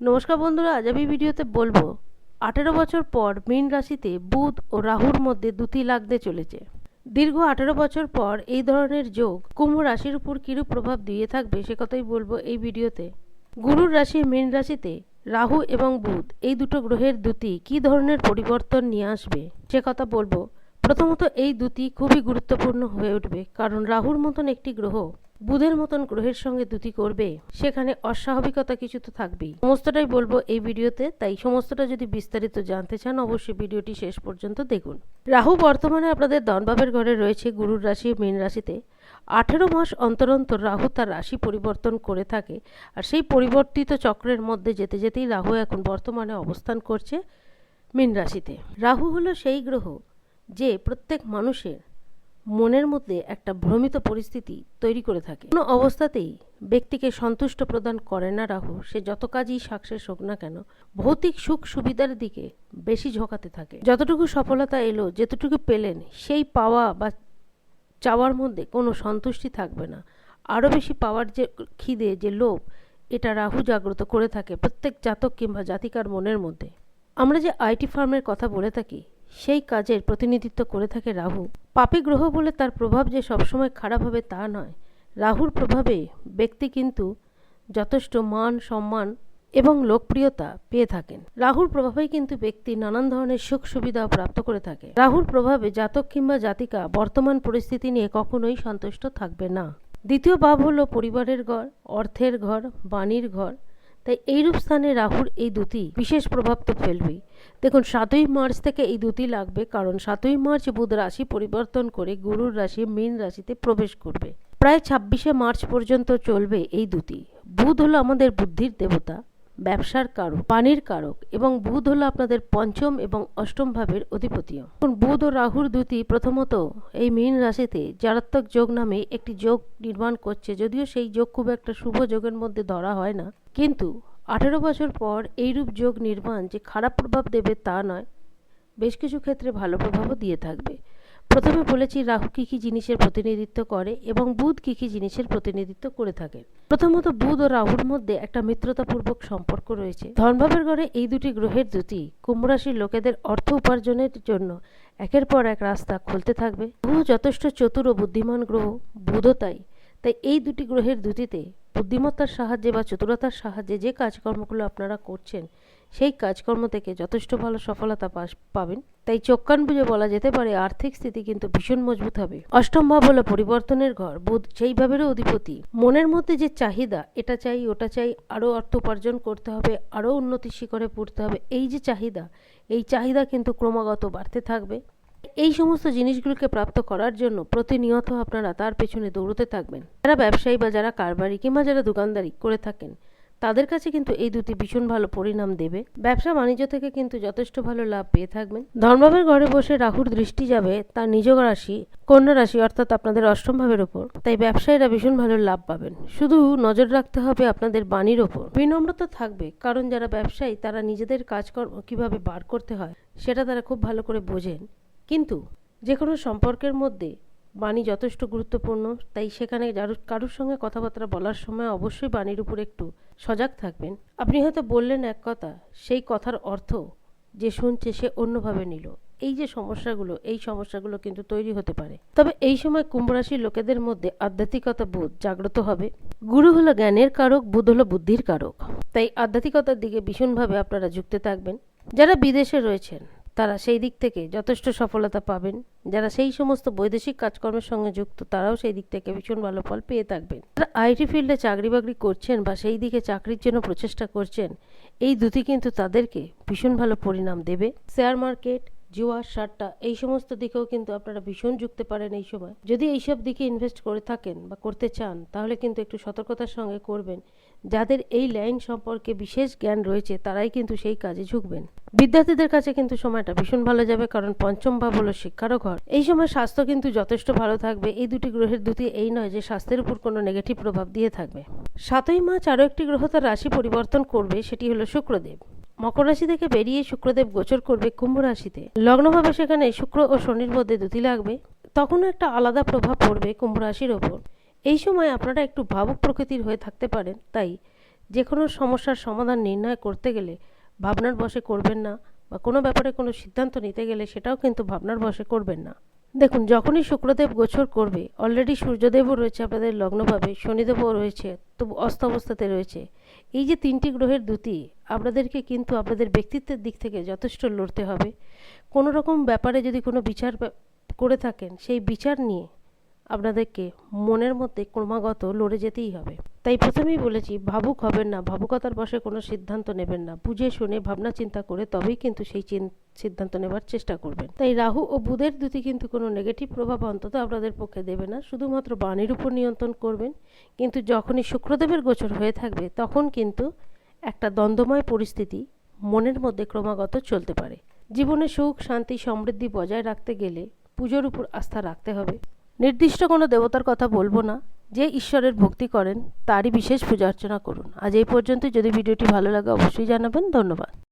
নমস্কার বন্ধুরা, আজ আমি ভিডিওতে বলব, আঠেরো বছর পর মীন রাশিতে বুধ ও রাহুর মধ্যে দুটি লাগতে চলেছে। দীর্ঘ আঠেরো বছর পর এই ধরনের যোগ কুম্ভ রাশির উপর কিরূপ প্রভাব দিয়ে থাকবে সে কথাই বলব এই ভিডিওতে। গুরুর রাশি মীন রাশিতে রাহু এবং বুধ, এই দুটো গ্রহের দুটি কী ধরনের পরিবর্তন নিয়ে আসবে সে কথা বলব। প্রথমত এই দুটি খুবই গুরুত্বপূর্ণ হয়ে উঠবে, কারণ রাহুর মতন একটি গ্রহ বুধের মতন গ্রহের সঙ্গে দুটি করবে, সেখানে অস্বাভাবিকতা কিছু তো থাকবেই। সমস্তটাই বলব এই ভিডিওতে, তাই সমস্তটা যদি বিস্তারিত জানতে চান, অবশ্যই ভিডিওটি শেষ পর্যন্ত দেখুন। রাহু বর্তমানে আপনাদের দনবাবের ঘরে রয়েছে গুরুর রাশি, মীন রাশিতে। আঠেরো মাস অন্তর অন্তর রাহু তার রাশি পরিবর্তন করে থাকে, আর সেই পরিবর্তিত চক্রের মধ্যে যেতে যেতেই রাহু এখন বর্তমানে অবস্থান করছে মীন রাশিতে। রাহু হলো সেই গ্রহ, যে প্রত্যেক মানুষের মনের মধ্যে একটা ভ্রমিত পরিস্থিতি তৈরি করে থাকে। কোনো অবস্থাতেই ব্যক্তিকে সন্তুষ্ট প্রদান করে না রাহু, সে যত কাজই সাকসেস হোক না কেন, ভৌতিক সুখ সুবিধার দিকে বেশি ঝোঁকাতে থাকে। যতটুকু সফলতা এলো, যেতটুকু পেলেন, সেই পাওয়া বা চাওয়ার মধ্যে কোনো সন্তুষ্টি থাকবে না। আরও বেশি পাওয়ার যে খিদে, যে লোভ, এটা রাহু জাগ্রত করে থাকে প্রত্যেক জাতক কিংবা জাতিকার মনের মধ্যে। আমরা যে আইটি ফার্মের কথা বলে থাকি সেই কাজের প্রতিনিধিত্ব করে থাকে রাহু। পাপী গ্রহ বলে তার প্রভাব যে সবসময় খারাপ হবে তা নয়। রাহুর প্রভাবে ব্যক্তি কিন্তু যথেষ্ট মান, সম্মান এবং লোকপ্রিয়তা পেয়ে থাকেন। রাহুর প্রভাবেই কিন্তু ব্যক্তি নানান ধরনের সুখ সুবিধা প্রাপ্ত করে থাকে। রাহুর প্রভাবে জাতক কিংবা জাতিকা বর্তমান পরিস্থিতি নিয়ে কখনোই সন্তুষ্ট থাকবে না। দ্বিতীয় ভাব হলো পরিবারের ঘর, অর্থের ঘর, বাণীর ঘর তাই এইরূপ স্থানে রাহুর এই দুটি বিশেষ প্রভাব তো ফেলবেই। দেখুন, সাতই মার্চ থেকে এই দুটি লাগবে কারণ সাতই মার্চ বুধ রাশি পরিবর্তন করে গুরুর রাশি মীন রাশিতে প্রবেশ করবে। প্রায় ছাব্বিশে মার্চ পর্যন্ত চলবে এই দুটি বুধ হলো আমাদের বুদ্ধির দেবতা। ব্যবসার কারক, পানির কারক এবং বুধ হলো আপনাদের পঞ্চম এবং অষ্টম ভাবের অধিপতিও। বুধ ও রাহুর দুটি প্রথমত এই মীন রাশিতে জারাত্মক যোগ নামে একটি যোগ নির্মাণ করছে, যদিও সেই যোগ খুব একটা শুভ যোগের মধ্যে ধরা হয় না। কিন্তু আঠেরো বছর পর এইরূপ যোগ নির্মাণ যে খারাপ প্রভাব দেবে তা নয়, বেশ কিছু ক্ষেত্রে ভালো প্রভাবও দিয়ে থাকবে। প্রথমে বলেছি রাহু কী কী জিনিসের প্রতিনিধিত্ব করে এবং বুধ কী কী জিনিসের প্রতিনিধিত্ব করে থাকে। প্রথমত বুধ ও রাহুর মধ্যে একটা মিত্রতাপূর্বক সম্পর্ক রয়েছে। ধনভাবের ঘরে এই দুটি গ্রহের দুটি কুম্ভরাশির লোকেদের অর্থ উপার্জনের জন্য একের পর এক রাস্তা খুলতে থাকবে। রাহু যথেষ্ট চতুর ও বুদ্ধিমান গ্রহ, বুধও তাই। তাই এই দুটি গ্রহের দুটিতে বুদ্ধিমত্তার সাহায্যে বা চতুরতার সাহায্যে যে কাজকর্মগুলো আপনারা করছেন, সেই কাজকর্ম থেকে যথেষ্ট ভালো সফলতা পাবেন। তাই চোখ কান বুঝে বলা যেতে পারে আর্থিক স্থিতি কিন্তু ভীষণ মজবুত হবে। অষ্টম ভাব হলো পরিবর্তনের ঘর, বুধ সেই ভাবেরও অধিপতি। মনের মধ্যে যে চাহিদা, এটা চাই, ওটা চাই, আরও অর্থ উপার্জন করতে হবে, আরও উন্নতি শিখরে পড়তে হবে, এই যে চাহিদা, এই চাহিদা কিন্তু ক্রমাগত বাড়তে থাকবে। এই সমস্ত জিনিসগুলোকে প্রাপ্ত করার জন্য প্রতিনিয়ত আপনারা তার পেছনে দৌড়তে থাকবেন। যারা ব্যবসায়ী বা যারা কারবারি কিংবা যারা দোকানদারি করে থাকেন তাদের কাছে কিন্তু এই দুটি ভীষণ ভালো পরিণাম দেবে। ব্যবসা বাণিজ্য থেকে কিন্তু যথেষ্ট ভালো লাভ পেয়ে থাকবেন। ধর্মভাবের ঘরে বসে রাহুর দৃষ্টি যাবে, তার নিজ রাশি, কন্যা রাশি অর্থাৎ আপনাদের অষ্টম ভাবের ওপর। তাই ব্যবসায়ীরা ভীষণ ভালো লাভ পাবেন। শুধু নজর রাখতে হবে আপনাদের বাণীর ওপর। বিনম্রতা থাকবে, কারণ যারা ব্যবসায়ী, তারা নিজেদের কাজকর্ম কীভাবে বার করতে হয়, সেটা তারা খুব ভালো করে বোঝেন। কিন্তু যে কোনো সম্পর্কের মধ্যে বাণী যথেষ্ট গুরুত্বপূর্ণ, তাই সেখানে কারোর সঙ্গে কথাবার্তা বলার সময় অবশ্যই বাণীর উপর একটু সজাগ থাকবেন। আপনি হয়তো বললেন এক কথা, সেই কথার অর্থ যে শুনছে সে অন্যভাবে নিল। এই যে সমস্যাগুলো, এই সমস্যাগুলো কিন্তু তৈরি হতে পারে। তবে এই সময় কুম্ভরাশির লোকেদের মধ্যে আধ্যাত্মিকতা বোধ জাগ্রত হবে। গুরু হলো জ্ঞানের কারক, বুধ হলো বুদ্ধির কারক। তাই আধ্যাত্মিকতার দিকে ভীষণভাবে আপনারা যুক্ত থাকবেন। যারা বিদেশে রয়েছেন তারা সেই দিক থেকে যথেষ্ট সফলতা পাবেন। যারা সেই সমস্ত বৈদেশিক কাজকর্মের সঙ্গে যুক্ত, তারাও সেই দিক থেকে ভীষণ ভালো ফল পেয়ে থাকবেন। যারা আইটি ফিল্ডে চাকরি বাকরি করছেন বা সেই দিকে চাকরির জন্য প্রচেষ্টা করছেন, এই দুটি কিন্তু তাদেরকে ভীষণ ভালো পরিণাম দেবে। শেয়ার মার্কেট, জুয়া সারটা এই সমস্ত দিকেও কিন্তু আপনারা ভীষণ যুক্তে পারেন এই সময়। যদি এইসব দিকে ইনভেস্ট করে থাকেন বা করতে চান, তাহলে কিন্তু একটু সতর্কতার সঙ্গে করবেন। যাদের এই লাইন সম্পর্কে বিশেষ জ্ঞান রয়েছে, তারাই কিন্তু সেই কাজে ঝুঁকবেন। বিদ্যার্থীদের কাছে কিন্তু সময়টা ভীষণ ভালো যাবে, কারণ পঞ্চম ভাব হলো শিক্ষারও ঘর। এই সময় স্বাস্থ্য কিন্তু যথেষ্ট ভালো থাকবে। এই দুটি গ্রহের দুটি, এই নয় যে স্বাস্থ্যের উপর কোনো নেগেটিভ প্রভাব দিয়ে থাকবে। সাতই মার্চ আরও একটি গ্রহ তার রাশি পরিবর্তন করবে, সেটি হলো শুক্রদেব। মকর রাশি থেকে বেরিয়ে শুক্রদেব গোচর করবে কুম্ভ রাশিতে। লগ্নভাবে সেখানে শুক্র ও শনির মধ্যে দুটি লাগবে। তখনও একটা আলাদা প্রভাব পড়বে কুম্ভ রাশির ওপর। এই সময় আপনারা একটু ভাবুক প্রকৃতির হয়ে থাকতে পারেন। তাই যে কোনো সমস্যার সমাধান নির্ণয় করতে গেলে ভাবনার বশে করবেন না বা কোনো ব্যাপারে কোনো সিদ্ধান্ত নিতে গেলে সেটাও কিন্তু ভাবনার বশে করবেন না। দেখুন, যখনই শুক্রদেব গোচর করবে অলরেডি সূর্যদেবও রয়েছে আপনাদের লগ্নভাবে, শনিদেবও রয়েছে, তবু অস্ত অবস্থাতে রয়েছে। এই যে তিনটি গ্রহের দুটি আপনাদেরকে কিন্তু আপনাদের ব্যক্তিত্বের দিক থেকে যথেষ্ট লড়তে হবে। কোনো রকম ব্যাপারে যদি কোনো বিচার করে থাকেন, সেই বিচার নিয়ে আপনাদেরকে মনের মধ্যে ক্রমাগত লড়ে যেতেই হবে। তাই প্রথমেই বলেছি, ভাবুক হবেন না, ভাবুকতার বসে কোনো সিদ্ধান্ত নেবেন না। বুঝে শুনে ভাবনা চিন্তা করে তবেই কিন্তু সেই সিদ্ধান্ত নেবার চেষ্টা করবেন। তাই রাহু ও বুধের দুটি কিন্তু কোনো নেগেটিভ প্রভাব অন্তত আপনাদের পক্ষে দেবে না। শুধুমাত্র বাণীর উপর নিয়ন্ত্রণ করবেন। কিন্তু যখনই শুক্রদেবের গোচর হয়ে থাকবে, তখন কিন্তু একটা দ্বন্দ্বময় পরিস্থিতি মনের মধ্যে ক্রমাগত চলতে পারে। জীবনে সুখ, শান্তি, সমৃদ্ধি বজায় রাখতে গেলে পুজোর উপর আস্থা রাখতে হবে। নির্দিষ্ট কোনো দেবতার কথা বলব না। যে ঈশ্বরের ভক্তি করেন, তারই বিশেষ পূজা অর্চনা করুন। আজ এই পর্যন্ত যদি ভিডিওটি ভালো লাগে, অবশ্যই জানাবেন। ধন্যবাদ।